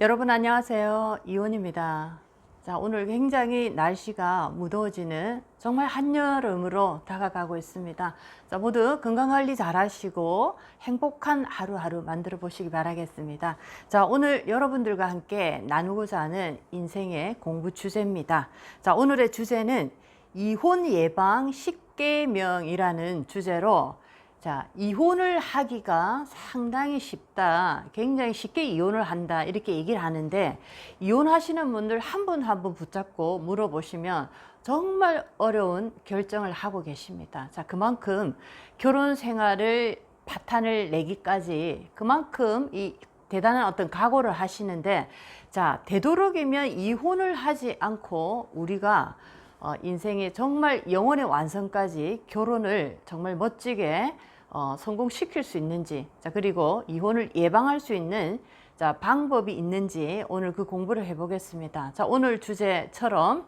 여러분 안녕하세요. 이원입니다. 자, 오늘 굉장히 날씨가 무더워지는 정말 한여름으로 다가가고 있습니다. 자, 모두 건강관리 잘 하시고 행복한 하루하루 만들어 보시기 바라겠습니다. 자, 오늘 여러분들과 함께 나누고자 하는 인생의 공부 주제입니다. 자, 오늘의 주제는 이혼 예방 10개명이라는 주제로 자, 이혼을 하기가 상당히 쉽다. 굉장히 쉽게 이혼을 한다. 이렇게 얘기를 하는데, 이혼하시는 분들 한 분 한 분 붙잡고 물어보시면 정말 어려운 결정을 하고 계십니다. 자, 그만큼 결혼 생활을 파탄을 내기까지 그만큼 이 대단한 어떤 각오를 하시는데, 자, 되도록이면 이혼을 하지 않고 우리가 어, 인생의 정말 영혼의 완성까지 결혼을 정말 멋지게 어, 성공시킬 수 있는지, 자, 그리고 이혼을 예방할 수 있는 자, 방법이 있는지 오늘 그 공부를 해보겠습니다. 자, 오늘 주제처럼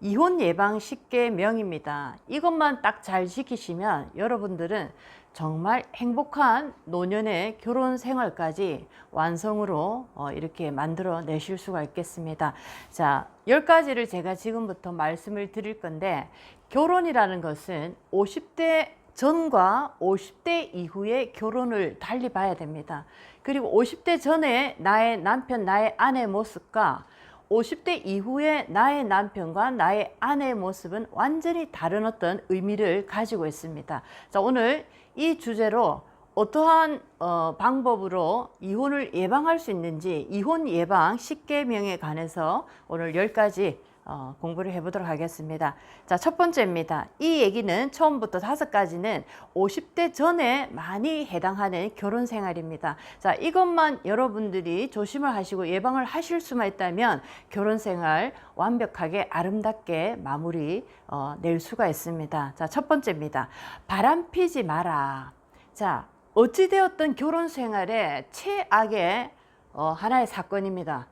이혼 예방 10개 명입니다. 이것만 딱 잘 지키시면 여러분들은 정말 행복한 노년의 결혼 생활까지 완성으로 어, 이렇게 만들어 내실 수가 있겠습니다. 자, 열 가지를 제가 지금부터 말씀을 드릴 건데 결혼이라는 것은 50대 전과 50대 이후의 결혼을 달리 봐야 됩니다. 그리고 50대 전에 나의 남편, 나의 아내 모습과 50대 이후에 나의 남편과 나의 아내의 모습은 완전히 다른 어떤 의미를 가지고 있습니다. 자, 오늘 이 주제로 어떠한 어, 방법으로 이혼을 예방할 수 있는지 이혼 예방 10개명에 관해서 오늘 10가지 어, 공부를 해보도록 하겠습니다. 자, 첫 번째입니다. 이 얘기는 처음부터 다섯 가지는 50대 전에 많이 해당하는 결혼 생활입니다. 자, 이것만 여러분들이 조심을 하시고 예방을 하실 수만 있다면 결혼 생활 완벽하게 아름답게 마무리 어, 낼 수가 있습니다. 자, 첫 번째입니다. 바람 피지 마라. 자, 어찌되었던 결혼 생활의 최악의 어, 하나의 사건입니다.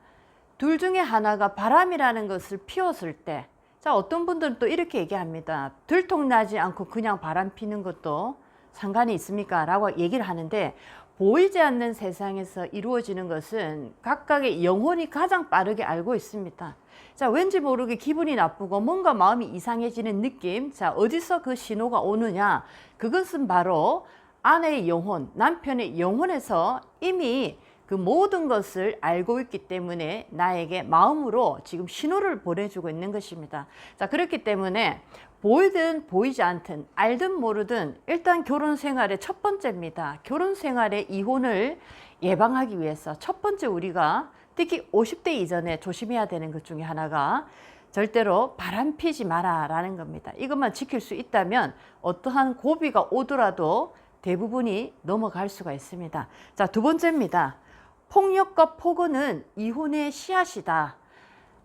둘 중에 하나가 바람이라는 것을 피웠을 때, 자, 어떤 분들은 또 이렇게 얘기합니다. 들통나지 않고 그냥 바람 피는 것도 상관이 있습니까? 라고 얘기를 하는데, 보이지 않는 세상에서 이루어지는 것은 각각의 영혼이 가장 빠르게 알고 있습니다. 자, 왠지 모르게 기분이 나쁘고 뭔가 마음이 이상해지는 느낌. 자, 어디서 그 신호가 오느냐? 그것은 바로 아내의 영혼, 남편의 영혼에서 이미 그 모든 것을 알고 있기 때문에 나에게 마음으로 지금 신호를 보내주고 있는 것입니다. 자, 그렇기 때문에 보이든 보이지 않든 알든 모르든 일단 결혼 생활의 첫 번째입니다. 결혼 생활의 이혼을 예방하기 위해서 첫 번째 우리가 특히 50대 이전에 조심해야 되는 것 중에 하나가 절대로 바람 피지 마라 라는 겁니다. 이것만 지킬 수 있다면 어떠한 고비가 오더라도 대부분이 넘어갈 수가 있습니다. 자, 두 번째입니다. 폭력과 폭언은 이혼의 씨앗이다.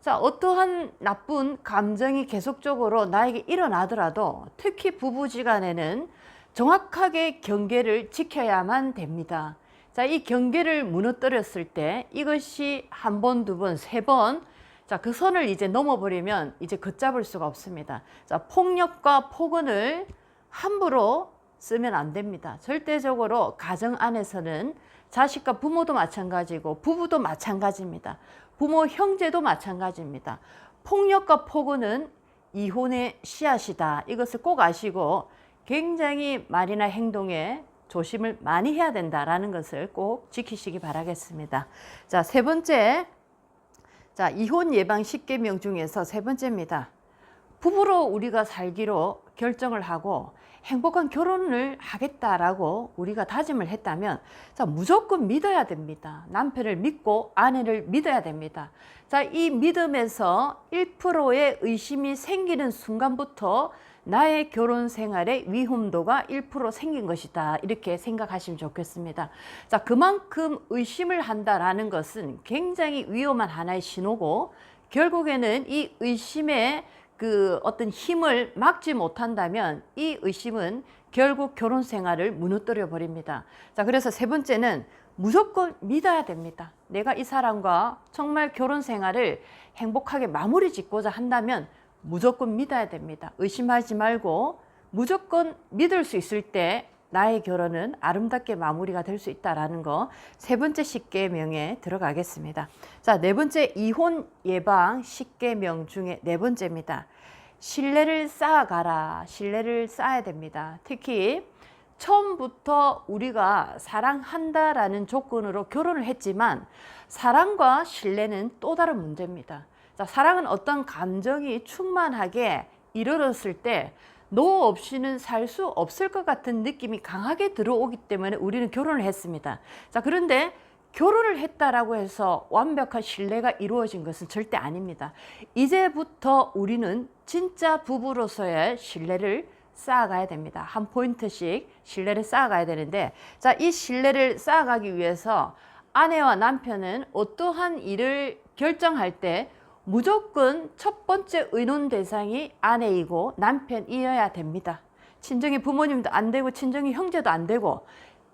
자, 어떠한 나쁜 감정이 계속적으로 나에게 일어나더라도 특히 부부지간에는 정확하게 경계를 지켜야만 됩니다. 자, 이 경계를 무너뜨렸을 때 이것이 한 번, 두 번, 세 번, 자, 그 선을 이제 넘어버리면 이제 걷잡을 수가 없습니다. 자, 폭력과 폭언을 함부로 쓰면 안 됩니다. 절대적으로 가정 안에서는 자식과 부모도 마찬가지고 부부도 마찬가지입니다. 부모 형제도 마찬가지입니다. 폭력과 폭언은 이혼의 씨앗이다. 이것을 꼭 아시고 굉장히 말이나 행동에 조심을 많이 해야 된다라는 것을 꼭 지키시기 바라겠습니다. 자, 세 번째. 자, 이혼 예방 10개명 중에서 세 번째입니다. 부부로 우리가 살기로 결정을 하고 행복한 결혼을 하겠다라고 우리가 다짐을 했다면 자 무조건 믿어야 됩니다. 남편을 믿고 아내를 믿어야 됩니다. 자, 이 믿음에서 1%의 의심이 생기는 순간부터 나의 결혼 생활의 위험도가 1% 생긴 것이다. 이렇게 생각하시면 좋겠습니다. 자, 그만큼 의심을 한다라는 것은 굉장히 위험한 하나의 신호고 결국에는 이 의심의 그 어떤 힘을 막지 못한다면 이 의심은 결국 결혼 생활을 무너뜨려 버립니다. 자, 그래서 세 번째는 무조건 믿어야 됩니다. 내가 이 사람과 정말 결혼 생활을 행복하게 마무리 짓고자 한다면 무조건 믿어야 됩니다. 의심하지 말고 무조건 믿을 수 있을 때 나의 결혼은 아름답게 마무리가 될 수 있다라는 거 세 번째 십계명에 들어가겠습니다. 자, 네 번째 이혼 예방 십계명 중에 네 번째입니다. 신뢰를 쌓아가라. 신뢰를 쌓아야 됩니다. 특히 처음부터 우리가 사랑한다라는 조건으로 결혼을 했지만 사랑과 신뢰는 또 다른 문제입니다. 자, 사랑은 어떤 감정이 충만하게 이르렀을 때 너 없이는 살 수 없을 것 같은 느낌이 강하게 들어오기 때문에 우리는 결혼을 했습니다. 자, 그런데 결혼을 했다라고 해서 완벽한 신뢰가 이루어진 것은 절대 아닙니다. 이제부터 우리는 진짜 부부로서의 신뢰를 쌓아가야 됩니다. 한 포인트씩 신뢰를 쌓아가야 되는데, 자, 이 신뢰를 쌓아가기 위해서 아내와 남편은 어떠한 일을 결정할 때 무조건 첫 번째 의논 대상이 아내이고 남편이어야 됩니다. 친정의 부모님도 안 되고 친정의 형제도 안 되고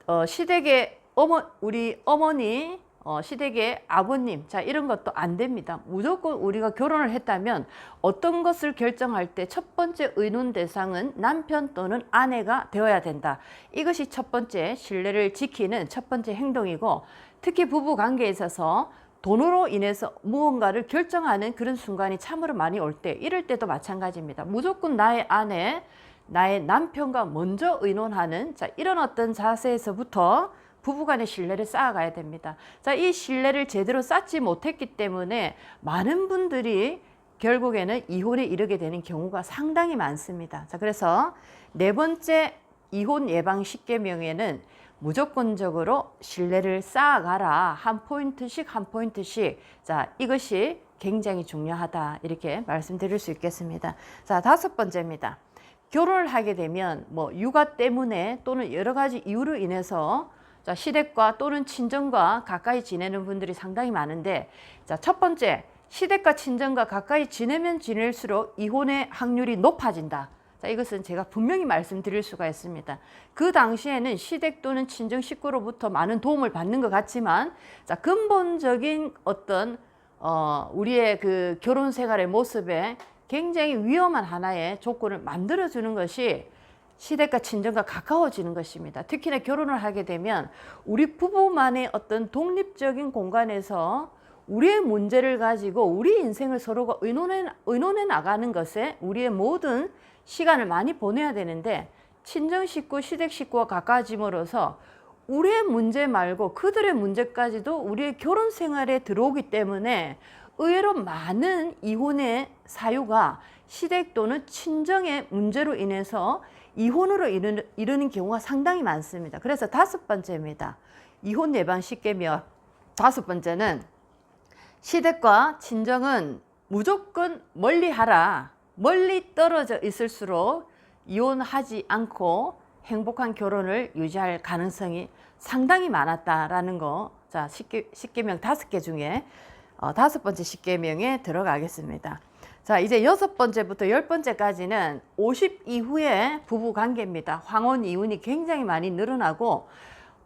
어, 시댁의 어머 우리 어머니 어, 시댁의 아버님 자 이런 것도 안 됩니다. 무조건 우리가 결혼을 했다면 어떤 것을 결정할 때 첫 번째 의논 대상은 남편 또는 아내가 되어야 된다. 이것이 첫 번째 신뢰를 지키는 첫 번째 행동이고 특히 부부 관계에 있어서 돈으로 인해서 무언가를 결정하는 그런 순간이 참으로 많이 올 때 이럴 때도 마찬가지입니다. 무조건 나의 아내, 나의 남편과 먼저 의논하는 자 이런 어떤 자세에서부터 부부간의 신뢰를 쌓아가야 됩니다. 자, 이 신뢰를 제대로 쌓지 못했기 때문에 많은 분들이 결국에는 이혼에 이르게 되는 경우가 상당히 많습니다. 자, 그래서 네 번째 이혼 예방 10계명에는 무조건적으로 신뢰를 쌓아가라. 한 포인트씩 한 포인트씩. 자, 이것이 굉장히 중요하다. 이렇게 말씀드릴 수 있겠습니다. 자, 다섯 번째입니다. 결혼을 하게 되면 뭐 육아 때문에 또는 여러 가지 이유로 인해서 자, 시댁과 또는 친정과 가까이 지내는 분들이 상당히 많은데 자, 첫 번째 시댁과 친정과 가까이 지내면 지낼수록 이혼의 확률이 높아진다. 자, 이것은 제가 분명히 말씀드릴 수가 있습니다. 그 당시에는 시댁 또는 친정 식구로부터 많은 도움을 받는 것 같지만, 자, 근본적인 어떤, 어, 우리의 그 결혼 생활의 모습에 굉장히 위험한 하나의 조건을 만들어 주는 것이 시댁과 친정과 가까워지는 것입니다. 특히나 결혼을 하게 되면 우리 부부만의 어떤 독립적인 공간에서 우리의 문제를 가지고 우리 인생을 서로가 의논해, 의논해 나가는 것에 우리의 모든 시간을 많이 보내야 되는데 친정 식구, 시댁 식구와 가까워짐으로써 우리의 문제 말고 그들의 문제까지도 우리의 결혼 생활에 들어오기 때문에 의외로 많은 이혼의 사유가 시댁 또는 친정의 문제로 인해서 이혼으로 이르는, 이르는 경우가 상당히 많습니다. 그래서 다섯 번째입니다. 이혼 예방 십계명 다섯 번째는 시댁과 친정은 무조건 멀리 하라. 멀리 떨어져 있을수록 이혼하지 않고 행복한 결혼을 유지할 가능성이 상당히 많았다라는 거. 자, 십계, 십계명 다섯 개 중에 어, 다섯 번째 십계명에 들어가겠습니다. 자, 이제 여섯 번째부터 열 번째까지는 50 이후의 부부 관계입니다. 황혼 이혼이 굉장히 많이 늘어나고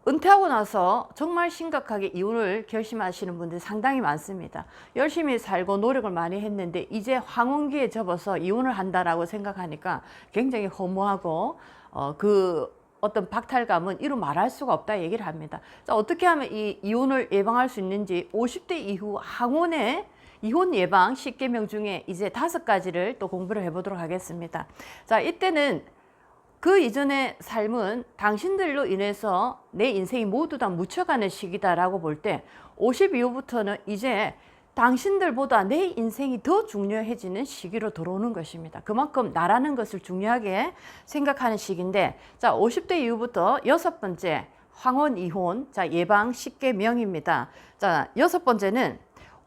은퇴하고 나서 정말 심각하게 이혼을 결심하시는 분들이 상당히 많습니다. 열심히 살고 노력을 많이 했는데 이제 황혼기에 접어서 이혼을 한다라고 생각하니까 굉장히 허무하고 어, 그 어떤 박탈감은 이루 말할 수가 없다 얘기를 합니다. 자, 어떻게 하면 이 이혼을 예방할 수 있는지 50대 이후 항혼의 이혼 예방 10개명 중에 이제 다섯 가지를 또 공부를 해보도록 하겠습니다. 자, 이때는 그 이전의 삶은 당신들로 인해서 내 인생이 모두 다 묻혀가는 시기다라고 볼 때 50 이후부터는 이제 당신들보다 내 인생이 더 중요해지는 시기로 들어오는 것입니다. 그만큼 나라는 것을 중요하게 생각하는 시기인데, 자, 50대 이후부터 여섯 번째, 황혼 이혼, 자, 예방 10개 명입니다. 자, 여섯 번째는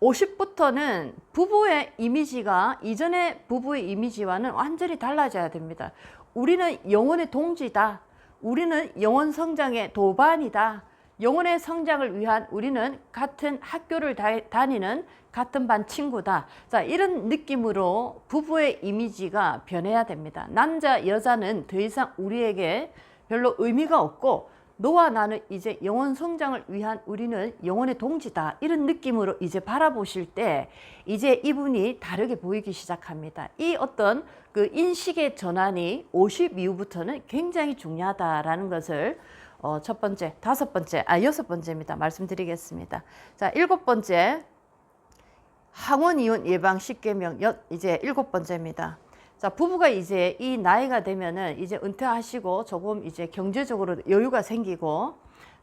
50부터는 부부의 이미지가 이전의 부부의 이미지와는 완전히 달라져야 됩니다. 우리는 영혼의 동지다. 우리는 영혼 성장의 도반이다. 영혼의 성장을 위한 우리는 같은 학교를 다, 니는 같은 반 친구다. 자, 이런 느낌으로 부부의 이미지가 변해야 됩니다. 남자, 여자는 더 이상 우리에게 별로 의미가 없고 너와 나는 이제 영혼 성장을 위한 우리는 영혼의 동지다. 이런 느낌으로 이제 바라보실 때 이제 이분이 다르게 보이기 시작합니다. 이 어떤 그 인식의 전환이 50 이후부터는 굉장히 중요하다라는 것을 어, 첫 번째, 다섯 번째, 아, 여섯 번째입니다. 말씀드리겠습니다. 자, 일곱 번째. 항원 이혼 예방 10개명 이제 일곱 번째입니다. 자, 부부가 이제 이 나이가 되면은 이제 은퇴하시고 조금 이제 경제적으로 여유가 생기고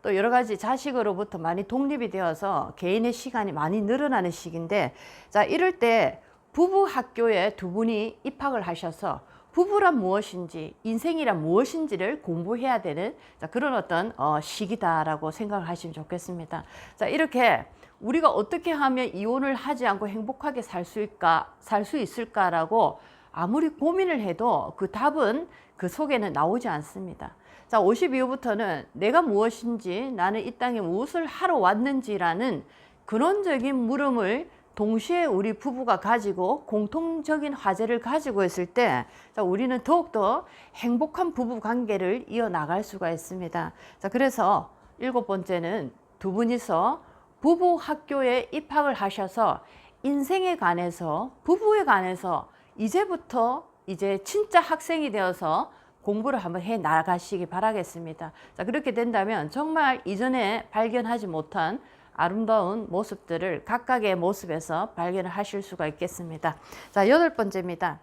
또 여러 가지 자식으로부터 많이 독립이 되어서 개인의 시간이 많이 늘어나는 시기인데 자, 이럴 때 부부 학교에 두 분이 입학을 하셔서 부부란 무엇인지 인생이란 무엇인지를 공부해야 되는 자, 그런 어떤 어, 시기다라고 생각을 하시면 좋겠습니다. 자, 이렇게 우리가 어떻게 하면 이혼을 하지 않고 행복하게 살 수 있을까, 살 수 있을까라고 아무리 고민을 해도 그 답은 그 속에는 나오지 않습니다. 자, 50 이후부터는 내가 무엇인지 나는 이 땅에 무엇을 하러 왔는지라는 근원적인 물음을 동시에 우리 부부가 가지고 공통적인 화제를 가지고 있을 때 자, 우리는 더욱더 행복한 부부 관계를 이어나갈 수가 있습니다. 자, 그래서 일곱 번째는 두 분이서 부부 학교에 입학을 하셔서 인생에 관해서 부부에 관해서 이제부터 이제 진짜 학생이 되어서 공부를 한번 해 나가시기 바라겠습니다. 자, 그렇게 된다면 정말 이전에 발견하지 못한 아름다운 모습들을 각각의 모습에서 발견을 하실 수가 있겠습니다. 자, 여덟 번째입니다.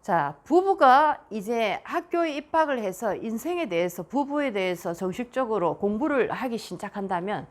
자, 부부가 이제 학교에 입학을 해서 인생에 대해서 부부에 대해서 정식적으로 공부를 하기 시작한다면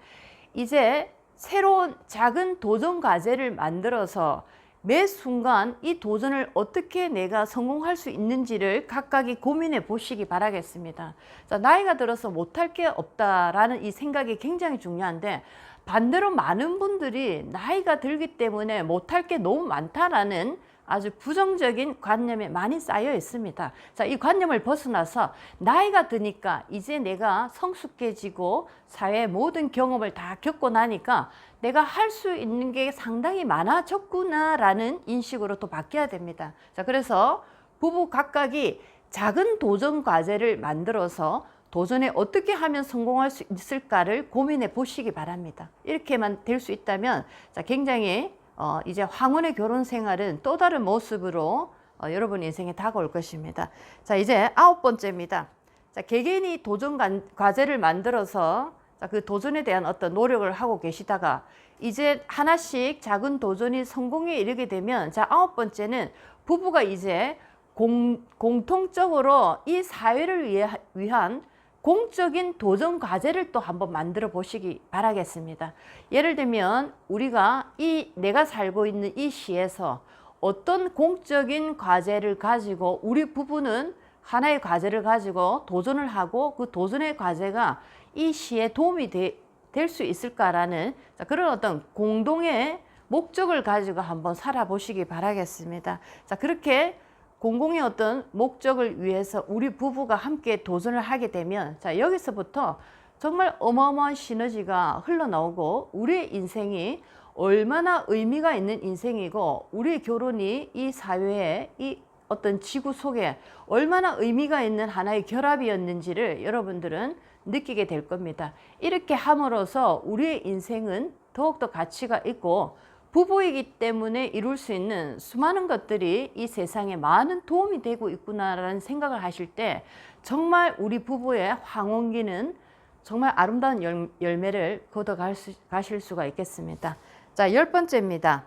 이제 새로운 작은 도전 과제를 만들어서 매 순간 이 도전을 어떻게 내가 성공할 수 있는지를 각각이 고민해 보시기 바라겠습니다. 자, 나이가 들어서 못할 게 없다라는 이 생각이 굉장히 중요한데 반대로 많은 분들이 나이가 들기 때문에 못할 게 너무 많다라는 아주 부정적인 관념에 많이 쌓여 있습니다. 자, 이 관념을 벗어나서 나이가 드니까 이제 내가 성숙해지고 사회 모든 경험을 다 겪고 나니까 내가 할 수 있는 게 상당히 많아졌구나라는 인식으로 또 바뀌어야 됩니다. 자, 그래서 부부 각각이 작은 도전 과제를 만들어서 도전에 어떻게 하면 성공할 수 있을까를 고민해 보시기 바랍니다. 이렇게만 될 수 있다면 자, 굉장히 어, 이제 황혼의 결혼 생활은 또 다른 모습으로 어, 여러분 인생에 다가올 것입니다. 자, 이제 아홉 번째입니다. 자, 개개인이 도전 과제를 만들어서 자, 그 도전에 대한 어떤 노력을 하고 계시다가 이제 하나씩 작은 도전이 성공에 이르게 되면 자, 아홉 번째는 부부가 이제 공, 공통적으로 이 사회를 위해, 위한 공적인 도전 과제를 또 한번 만들어 보시기 바라겠습니다. 예를 들면 우리가 이 내가 살고 있는 이 시에서 어떤 공적인 과제를 가지고 우리 부부는 하나의 과제를 가지고 도전을 하고 그 도전의 과제가 이 시에 도움이 될 수 있을까라는 그런 어떤 공동의 목적을 가지고 한번 살아보시기 바라겠습니다. 자, 그렇게 공공의 어떤 목적을 위해서 우리 부부가 함께 도전을 하게 되면 자 여기서부터 정말 어마어마한 시너지가 흘러나오고 우리의 인생이 얼마나 의미가 있는 인생이고 우리의 결혼이 이 사회에 이 어떤 지구 속에 얼마나 의미가 있는 하나의 결합이었는지를 여러분들은 느끼게 될 겁니다. 이렇게 함으로써 우리의 인생은 더욱더 가치가 있고 부부이기 때문에 이룰 수 있는 수많은 것들이 이 세상에 많은 도움이 되고 있구나라는 생각을 하실 때 정말 우리 부부의 황혼기는 정말 아름다운 열, 열매를 거둬 가실 수가 있겠습니다. 자, 열 번째입니다.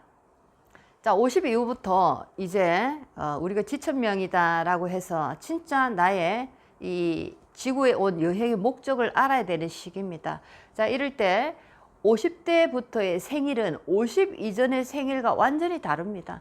자, 50 이후부터 이제 어, 우리가 지천명이다라고 해서 진짜 나의 이 지구에 온 여행의 목적을 알아야 되는 시기입니다. 자, 이럴 때 50대부터의 생일은 50 이전의 생일과 완전히 다릅니다.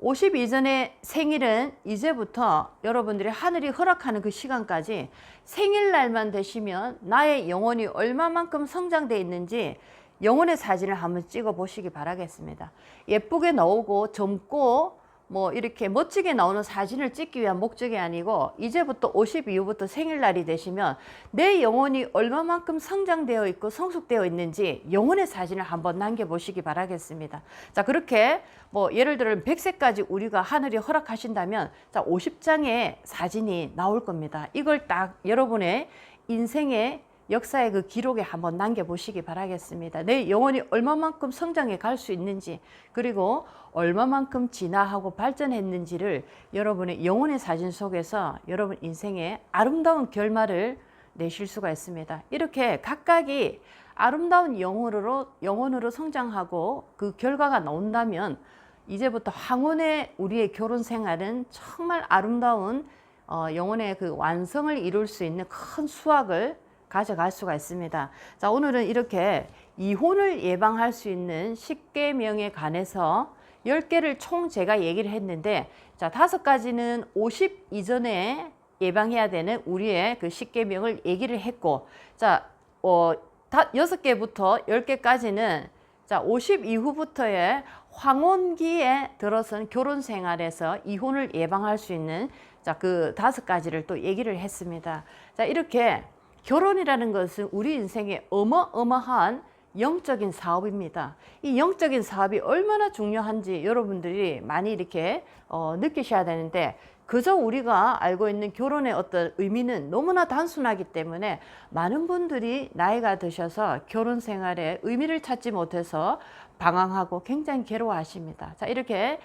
50 이전의 생일은 이제부터 여러분들이 하늘이 허락하는 그 시간까지 생일날만 되시면 나의 영혼이 얼마만큼 성장되어 있는지 영혼의 사진을 한번 찍어 보시기 바라겠습니다. 예쁘게 나오고 젊고 뭐 이렇게 멋지게 나오는 사진을 찍기 위한 목적이 아니고 이제부터 50 이후부터 생일날이 되시면 내 영혼이 얼마만큼 성장되어 있고 성숙되어 있는지 영혼의 사진을 한번 남겨보시기 바라겠습니다. 자 그렇게 뭐 예를 들어 100세까지 우리가 하늘이 허락하신다면 자 50장의 사진이 나올 겁니다. 이걸 딱 여러분의 인생의 역사의 그 기록에 한번 남겨보시기 바라겠습니다. 내 영혼이 얼마만큼 성장해 갈 수 있는지, 그리고 얼마만큼 진화하고 발전했는지를 여러분의 영혼의 사진 속에서 여러분 인생의 아름다운 결말을 내실 수가 있습니다. 이렇게 각각이 아름다운 영혼으로, 영혼으로 성장하고 그 결과가 나온다면 이제부터 황혼의 우리의 결혼 생활은 정말 아름다운 어, 영혼의 그 완성을 이룰 수 있는 큰 수확을 가져갈 수가 있습니다. 자, 오늘은 이렇게 이혼을 예방할 수 있는 10계명에 관해서 10개를 총 제가 얘기를 했는데, 자, 다섯 가지는 50 이전에 예방해야 되는 우리의 그 10계명을 얘기를 했고, 자, 어, 다, 6개부터 10개까지는 자, 50 이후부터의 황혼기에 들어선 결혼 생활에서 이혼을 예방할 수 있는 자, 그 다섯 가지를 또 얘기를 했습니다. 자, 이렇게 결혼이라는 것은 우리 인생의 어마어마한 영적인 사업입니다. 이 영적인 사업이 얼마나 중요한지 여러분들이 많이 이렇게 어, 느끼셔야 되는데 그저 우리가 알고 있는 결혼의 어떤 의미는 너무나 단순하기 때문에 많은 분들이 나이가 드셔서 결혼 생활에 의미를 찾지 못해서 방황하고 굉장히 괴로워하십니다. 자, 이렇게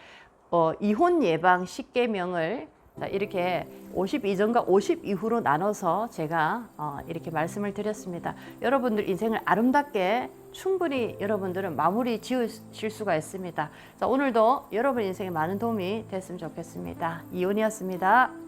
어, 이혼 예방 10계명을 자, 이렇게 50 이전과 50 이후로 나눠서 제가 어, 이렇게 말씀을 드렸습니다. 여러분들 인생을 아름답게 충분히 여러분들은 마무리 지으실 수가 있습니다. 자, 오늘도 여러분 인생에 많은 도움이 됐으면 좋겠습니다. 이혼이었습니다.